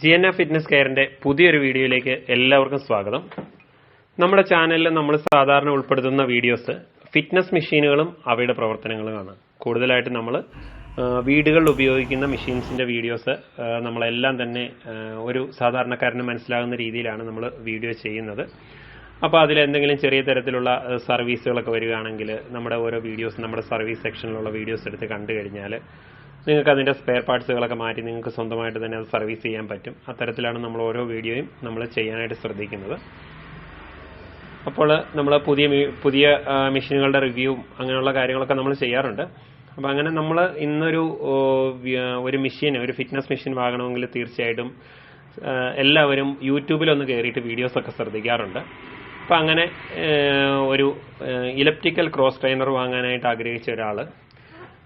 G N A fitness കെയറിന്റെ പുതിയൊരു വീഡിയോയിലേക്ക് എല്ലാവർക്കും സ്വാഗതം. നമ്മുടെ ചാനലിൽ നമ്മൾ സാധാരണ ഉൾപ്പെടുത്തുന്ന വീഡിയോസ് ഫിറ്റ്നസ് മെഷീനുകളും അവയുടെ പ്രവർത്തനങ്ങളുമാണ്. കൂടുതലായിട്ട് നമ്മൾ വീടുകളിൽ ഉപയോഗിക്കുന്ന മെഷീൻസിന്റെ വീഡിയോസ് നമ്മളെല്ലാം തന്നെ ഒരു സാധാരണക്കാരന് മനസ്സിലാകുന്ന രീതിയിലാണ് നമ്മൾ വീഡിയോ ചെയ്യുന്നത്. അപ്പോൾ അതിൽ എന്തെങ്കിലും ചെറിയ തരത്തിലുള്ള സർവീസുകളൊക്കെ വരികയാണെങ്കിൽ നമ്മുടെ ഓരോ വീഡിയോസ് നമ്മുടെ സർവീസ് സെക്ഷനിലുള്ള വീഡിയോസ് എടുത്ത് കണ്ടു കഴിഞ്ഞാൽ നിങ്ങൾക്ക് അതിന്റെ സ്പെയർ പാർട്സുകളൊക്കെ മാറ്റി നിങ്ങൾക്ക് സ്വന്തമായിട്ട് തന്നെ അത് സർവീസ് ചെയ്യാൻ പറ്റും. അത്തരത്തിലാണ് നമ്മൾ ഓരോ വീഡിയോയും നമ്മൾ ചെയ്യാനായിട്ട് ശ്രദ്ധിക്കുന്നത്. അപ്പോൾ നമ്മൾ പുതിയ പുതിയ മെഷീനുകളുടെ റിവ്യൂവും അങ്ങനെയുള്ള കാര്യങ്ങളൊക്കെ നമ്മൾ ചെയ്യാറുണ്ട്. അപ്പോൾ അങ്ങനെ നമ്മൾ ഇന്നൊരു ഒരു മെഷീൻ ഒരു ഫിറ്റ്നസ് മെഷീൻ വാങ്ങണമെങ്കിൽ തീർച്ചയായിട്ടും എല്ലാവരും യൂട്യൂബിലൊന്ന് കയറിയിട്ട് വീഡിയോസൊക്കെ ശ്രദ്ധിക്കാറുണ്ട്. അപ്പോൾ അങ്ങനെ ഒരു ഇലക്ട്രിക്കൽ ക്രോസ് ട്രെയിനർ വാങ്ങാനായിട്ട് ആഗ്രഹിച്ച ഒരാൾ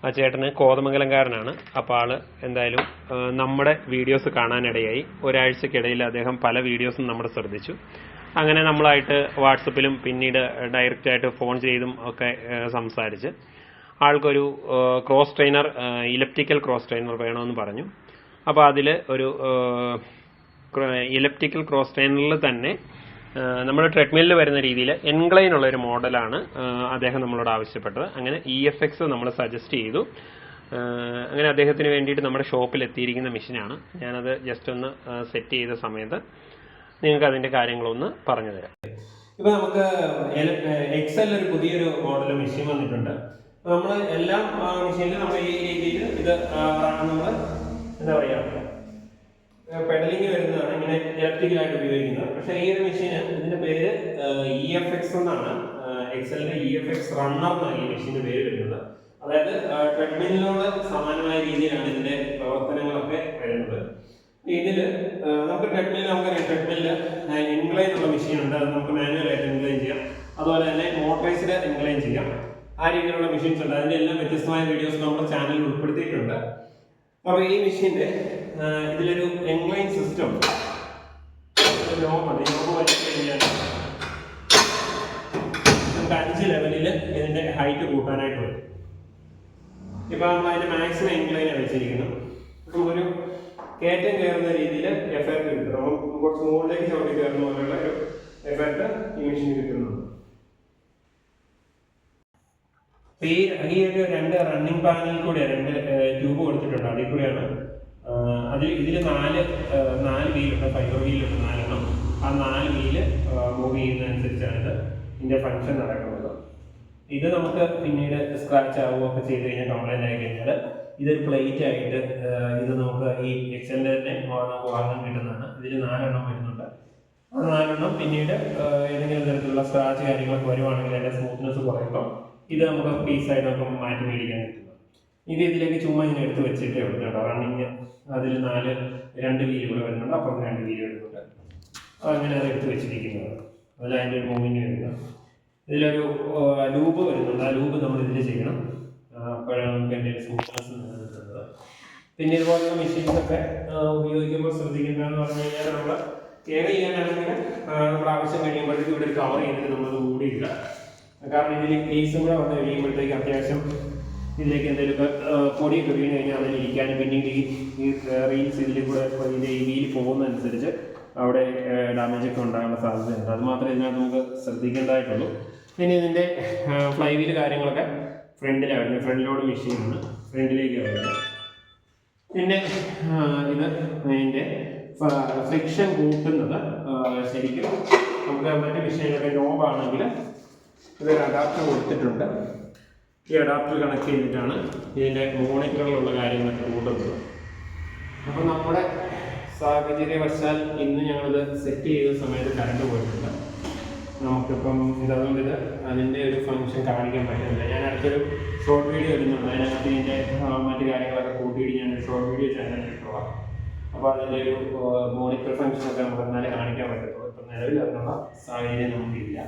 ആ ചേട്ടന് കോതമംഗലംകാരനാണ്. അപ്പോൾ ആൾ എന്തായാലും നമ്മുടെ വീഡിയോസ് കാണാനിടയായി. ഒരാഴ്ചക്കിടയിൽ അദ്ദേഹം പല വീഡിയോസും നമ്മൾ ശ്രദ്ധിച്ചു. അങ്ങനെ നമ്മളായിട്ട് വാട്സപ്പിലും പിന്നീട് ഡയറക്റ്റ് ആയിട്ട് ഫോൺ ചെയ്തും ഒക്കെ സംസാരിച്ച്. ആൾക്കൊരു cross trainer electrical cross trainer വേണമെന്ന് പറഞ്ഞു. അപ്പോൾ അതിൽ ഒരു ഇലക്ട്രിക്കൽ ക്രോസ് ട്രെയിനറിൽ തന്നെ നമ്മുടെ ട്രെഡ്മില്ലിൽ വരുന്ന രീതിയിൽ എൻക്ലൈൻ ഉള്ള ഒരു മോഡലാണ് അദ്ദേഹം നമ്മളോട് ആവശ്യപ്പെട്ടത്. അങ്ങനെ ഇ എഫ് എക്സ് നമ്മൾ സജസ്റ്റ് ചെയ്തു. അങ്ങനെ അദ്ദേഹത്തിന് വേണ്ടിയിട്ട് നമ്മുടെ ഷോപ്പിൽ എത്തിയിരിക്കുന്ന മെഷീനാണ് ഞാനത് ജസ്റ്റ് ഒന്ന് സെറ്റ് ചെയ്ത സമയത്ത് നിങ്ങൾക്ക് അതിന്റെ കാര്യങ്ങളൊന്ന് പറഞ്ഞു തരാം. ഇപ്പൊ നമുക്ക് എക്സൽ ഒരു പുതിയൊരു മോഡൽ മെഷീൻ വന്നിട്ടുണ്ട്. നമ്മൾ എല്ലാം മെഷീനിലും നമ്മൾ ഈ രീതിയിൽ ഇത് നമ്മൾ എന്താ പറയാ പെഡലിംഗ് വരുന്നതാണ് ഇങ്ങനെ ഇലക്ട്രിക്കലായിട്ട് ഉപയോഗിക്കുന്നത് പക്ഷേ ഈ ഒരു മെഷീന് ഇതിന്റെ പേര് ഇ എഫ് എക്സ് എന്നാണ്. എക്സലിന്റെ ഇ എഫ് എക്സ് റണ്ണർ എന്നാണ് ഈ മെഷീന്റെ പേര് വരുന്നത്. അതായത് ട്രെഡ്മില്ലിനോട് സമാനമായ രീതിയിലാണ് ഇതിന്റെ പ്രവർത്തനങ്ങളൊക്കെ വരുന്നത്. ഇതിൽ നമുക്ക് ട്രെഡ്മിൽ നമുക്കറിയാം ട്രെഡ്മില്ല് ഇൻക്ലൈൻ ഉള്ള മെഷീൻ ഉണ്ട്. അത് നമുക്ക് മാനുവൽ ആയിട്ട് ഇൻക്ലൈൻ ചെയ്യാം. അതുപോലെ തന്നെ മോട്ടറൈസ്ഡ് ഇൻക്ലൈൻ ചെയ്യാം. ആ രീതിയിലുള്ള മെഷീൻസ് ഉണ്ട്. അതിന്റെ എല്ലാം വ്യത്യസ്തമായ വീഡിയോസ് നമ്മുടെ ചാനലിൽ ഉൾപ്പെടുത്തിയിട്ടുണ്ട്. അപ്പൊ ഈ മെഷീന്റെ ഇതിലൊരു എൻലൈൻ സിസ്റ്റം. ലോമാണ് നോബ് വലിച്ചു കഴിഞ്ഞാൽ നമുക്ക് അഞ്ച് ലെവലിൽ ഇതിന്റെ ഹൈറ്റ് കൂട്ടാനായിട്ട് പറ്റും. ഇപ്പൊ നമ്മൾ അതിന്റെ മാക്സിമം എൻക്ലൈൻ വെച്ചിരിക്കുന്നത്. നമുക്കൊരു കയറ്റം കയറുന്ന രീതിയിൽ എഫക്ട് കിട്ടും. നമ്മൾ കുറച്ച് മുകളിലേക്ക് ചവിട്ടി കയറുന്ന പോലെയുള്ള ഒരു എഫക്ട് ഈ മെഷീൻ കിട്ടുന്നുണ്ട്. ഈ ഈ ഒരു രണ്ട് റണ്ണിങ് പാനലിൽ കൂടെ രണ്ട് ട്യൂബ് കൊടുത്തിട്ടുണ്ട്. അതിൽ കൂടെയാണ് അതിൽ ഇതിൽ നാല് നാല് വീലുണ്ട് ഫൈബർ വീലുണ്ട് നാലെണ്ണം. ആ നാല് വീൽ മൂവ് ചെയ്യുന്നതനുസരിച്ചാണ് ഇത് ഇതിന്റെ ഫംഗ്ഷൻ നടക്കുന്നത്. ഇത് നമുക്ക് പിന്നീട് സ്ക്രാച്ച് ആവുകയൊക്കെ ചെയ്ത് കഴിഞ്ഞാൽ കംപ്ലൈന്റ് ആയി കഴിഞ്ഞാൽ ഇതൊരു പ്ലേറ്റ് ആയിട്ട് ഇത് നമുക്ക് ഈ എക്സലിന്റെ തന്നെ വാങ്ങാൻ കിട്ടുന്നതാണ്. ഇതിൽ നാലെണ്ണം വരുന്നുണ്ട്. ആ നാലെണ്ണം പിന്നീട് ഏതെങ്കിലും തരത്തിലുള്ള സ്ക്രാച്ച് കാര്യങ്ങളൊക്കെ വരുവാണെങ്കിൽ അതിന്റെ സ്മൂത്ത്നെസ് കുറയുമ്പോൾ ഇത് നമുക്ക് പീസായിട്ട് നമുക്ക് മാറ്റി മേടിക്കാൻ കിട്ടുന്നത് ഇത് ഇതിലേക്ക് ചുമ്മാ ഇങ്ങനെ എടുത്ത് വെച്ചിട്ടേ ഉള്ളൂ കേട്ടോ. റണ്ണിങ് അതിൽ നാല് രണ്ട് വീലുകൾ വരുന്നുണ്ട്. അപ്പുറത്ത് രണ്ട് വീൽ വരുന്നുണ്ട്. അങ്ങനെ അത് എടുത്ത് വെച്ചിരിക്കുന്നത്. അതിൽ അതിന്റെ ഒരു മൂവിങ് വരുന്നത് ഇതിലൊരു ലൂബ് വരുന്നുണ്ട്. ആ ലൂബ് നമ്മൾ ഇതിൽ ചെയ്യണം. അപ്പോഴാണ് നമുക്ക് അതിന്റെ സ്മൂത്ത്നെസ് നിലനിർത്തുന്നത് പിന്നെ ഇതുപോലുള്ള മെഷീൻസ് ഒക്കെ ഉപയോഗിക്കുമ്പോൾ ശ്രദ്ധിക്കേണ്ടതെന്ന് പറഞ്ഞു കഴിഞ്ഞാൽ നമ്മൾ കെയർ ചെയ്യാനാണെങ്കിൽ നമ്മുടെ ആവശ്യം കഴിയുമ്പോഴത്തേക്ക് ഇവിടെ ഒരു കവർ നമ്മൾ മൂടിയില്ല കാരണം ഇതിൽ ക്രീസും കൂടെ വന്ന് കഴിയുമ്പോഴത്തേക്ക് അത്യാവശ്യം ഇതിലേക്ക് എന്തെങ്കിലുമൊക്കെ പൊടിയൊക്കെ വീണ് കഴിഞ്ഞാൽ അതിൽ ഇരിക്കാനും പിന്നീട് ഈ ഈ റീൽസ് ഇതിൽ കൂടെ ഇതിന്റെ ഈ വീൽ പോകുന്നതനുസരിച്ച് അവിടെ ഡാമേജ് ഒക്കെ ഉണ്ടാകാനുള്ള സാധ്യതയുണ്ട്. അത് മാത്രമേ ഇതിനകത്ത് നമുക്ക് ശ്രദ്ധിക്കേണ്ടതായിട്ടുള്ളൂ. പിന്നെ ഇതിന്റെ ഫ്ലൈ വീൽ കാര്യങ്ങളൊക്കെ ഫ്രണ്ടിലാണ് വരുന്നത് ഫ്രണ്ടിലോട് മെഷീനാണ് ഫ്രണ്ടിലേക്ക് വരുന്നത് പിന്നെ ഇത് അതിന്റെ ഫ്രിക്ഷൻ കൂട്ടുന്നത് ശരിക്കും നമുക്ക് മറ്റു വിഷയങ്ങളൊക്കെ നോബാണെങ്കിൽ ഇതൊരു അഡാപ്റ്റർ കൊടുത്തിട്ടുണ്ട്. ഈ അഡാപ്റ്റർ കണക്ട് ചെയ്തിട്ടാണ് ഇതിന്റെ മോണിറ്ററിലുള്ള കാര്യങ്ങൾ കൂട്ടുന്നത്. അപ്പോൾ നമ്മുടെ സാഹചര്യവശാൽ ഇന്ന് ഞങ്ങളിത് സെറ്റ് ചെയ്ത സമയത്ത് കറണ്ട് പോയിട്ടുണ്ട്. നമുക്കിപ്പം ഇതുകൊണ്ട് ഇത് അതിന്റെ ഒരു ഫങ്ഷൻ കാണിക്കാൻ പറ്റുന്നില്ല. ഞാൻ അടുത്തൊരു ഷോർട്ട് വീഡിയോ വരുന്നുണ്ട് അതിനകത്ത് ഇതിന്റെ മറ്റു കാര്യങ്ങളൊക്കെ കൂട്ടിയിട്ട് ഞാനൊരു ഷോർട്ട് വീഡിയോ ചാനലിൽ ഇട്ടോളാം അപ്പോൾ അതിന്റെ ഒരു മോണിറ്റർ ഫംഗ്ഷൻ ഒക്കെ നമുക്ക് എന്നാലേ കാണിക്കാൻ പറ്റത്തുള്ളൂ. ഇപ്പം നിലവിൽ അതിനുള്ള സാഹചര്യം നമുക്കില്ല.